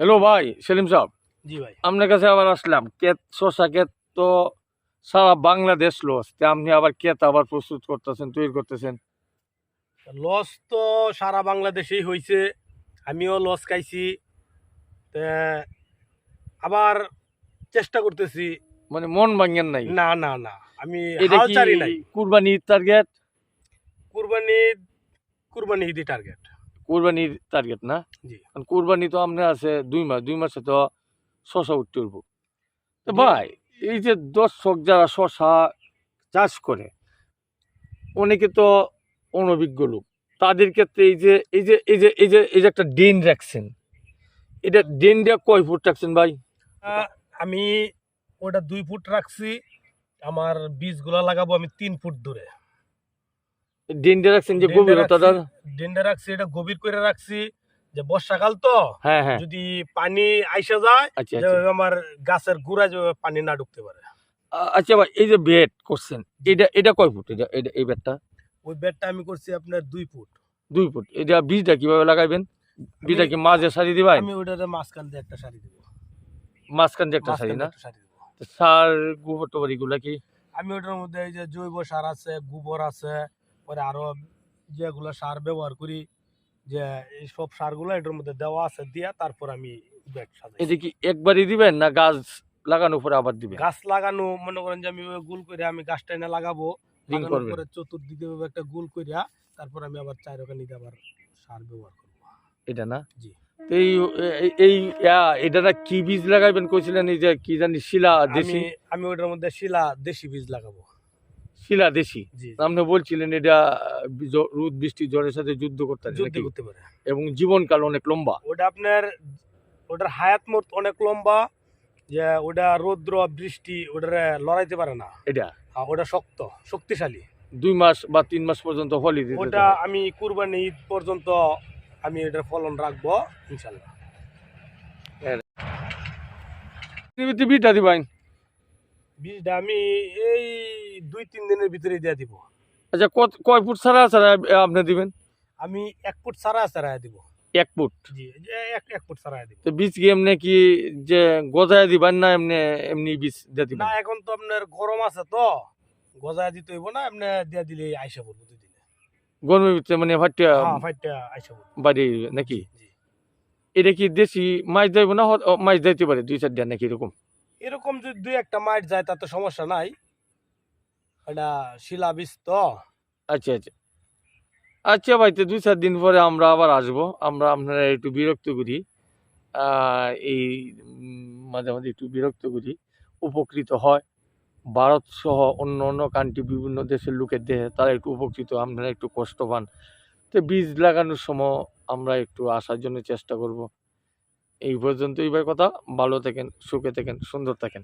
Hello ভাই সেলিম সাহেব। জি ভাই। আপনার কাছে আবার আসলাম। কেত শশা কেত তো সারা বাংলাদেশ লস তে আপনি আবার কেত আবার প্রস্তুত করতেছেন তৈরি করতেছেন। লস তো সারা বাংলাদেশেই হয়েছে আমিও লস খাইছি। আবার চেষ্টা করতেছি। মানে মন ভাঙেন নাই? না না না। আমি এটা হাল কি নাই। কুরবানির টার্গেট কুরবানি কুরবানি ঈদি টার্গেট কুরবানির টার্গেট না? কারণ কুরবানি তো আপনার আছে দুই মাস দুই মাসে তো শশা উঠতে উঠবো। তো ভাই এই যে দর্শক যারা শশা চাষ করে অনেকে তো অনভিজ্ঞ লোক। তাদের ক্ষেত্রে এই যে এই যে এই যে এই যে এই যে একটা ডেন রাখছেন এটা ডেনটা কয় ফুট রাখছেন ভাই? আমি ওটা দুই ফুট রাখছি আমার বীজগুলা লাগাবো আমি তিন ফুট দূরে। ডেনটা রাখছেন যে ডেন্ডা গভীরতাটা রাখছি- রাখছি এটা গভীর করে রাখছি যে বর্ষাকাল তো। হ্যাঁ হ্যাঁ। যদি পানি আইসা যায় আচ্ছা আচ্ছা। আমার গাছের গোড়ায় যে পানি না ঢুকতে পারে। আচ্ছা ভাই এই যে বেড করছেন এটা এটা কয় ফুট? এটা এই বেডটা ওই বেডটা আমি করছি আপনার দুই ফুট। দুই ফুট। এটা বীজটা কীভাবে লাগাইবেন? বীজটা কি মাঝে সারি দিবেন? আমি ওটাতে মাঝখান দিয়ে একটা শাড়ি দেবো। মাঝখান দিয়ে একটা সারি না? সার গোবর টোবর এগুলা কি? আমি ওটার মধ্যে এই যে জৈব সার আছে গোবর আছে পরে আরও যেগুলো সার ব্যবহার করি যে এই সব সারগুলো এটার মধ্যে দেওয়া আছে দিয়া তারপর আমি বেড সাজাই। এটা কি একবারই দিবেন না গাছ লাগানোর পরে আবার দিবেন? গাছ লাগানো মনে করেন যে আমি গোল করে আমি গাছটা এনে লাগাবো লাগানোর পরে চতুর্দিকে একটা গোল করিয়া তারপর আমি আবার চার ওখানে আবার সার ব্যবহার করব। এটা না? জি। তো এই এই- এটা না কি বীজ লাগাইবেন কইছিলেন এই যে কি জানি শিলা দেশি? আমি আমি ওটার মধ্যে শিলা দেশি বীজ লাগাবো। শিলা দেশি। আপনি বলছিলেন এটা রোদ বৃষ্টি জ্বরের সাথে যুদ্ধ করতে যুদ্ধ করতে পারে। এবং জীবনকাল অনেক লম্বা। ওটা আপনার ওটার হায়াত মোট অনেক লম্বা যে ওটা রৌদ্র বৃষ্টি ওটার লড়াইতে পারে না। এটা? ওটা শক্ত শক্তিশালী। দুই মাস বা তিন মাস পর্যন্ত ফলই দিতে ওটা আমি কুরবানি ঈদ পর্যন্ত আমি এটার ফলন রাখব ইনশাল্লাহ নিমিত্তে বিটা দিবেন বীজটা আমি এই দুই তিন দিনের ভিতরে দিয়ে দিব। আচ্ছা কত কয় ফুট ছাড়া ছাড়া আপনি দিবেন? আমি এক ফুট সারা সারায় দিব। এক ফুট? জি এক এক ফুট সারায় দিব। তো বীজ কি এমনি কি যে গজায় দিবেন না এমনি এমনি বীজ দিয়ে দিবেন? না এখন তো আপনার গরম আছে তো। গজায় দিতে হইব না এমনি দিয়ে দিলে আইসা পড়ব দুই দিনে। গরমের ভিতরে মানে ফাটিয়া হ্যাঁ ফাইটটা আইসা পড়ব। বাড়ি নাকি? এটা কি দেশি মাছ যাইব না মাছ যাইতে পারে দুই চার দিন নাকি এরকম? এরকম যদি দুই একটা মাইট যায়, তাতে সমস্যা নাই। এটা শিলা তো আচ্ছা আচ্ছা। আচ্ছা ভাই, তো দুই, চার দিন পরে আমরা আবার আসব। আমরা আপনারা একটু বিরক্ত করি। এই মাঝে মাঝে একটু বিরক্ত করি। উপকৃত হয়। ভারত সহ অন্য অন্য কান্ট্রি বিভিন্ন দেশের লোকের দেহে তারা একটু উপকৃত, আপনারা একটু কষ্ট পান। তো বীজ লাগানোর সময় আমরা একটু আসার জন্য চেষ্টা করব। এই পর্যন্তই ভাই কথা। ভালো থাকেন সুখে থাকেন সুন্দর থাকেন।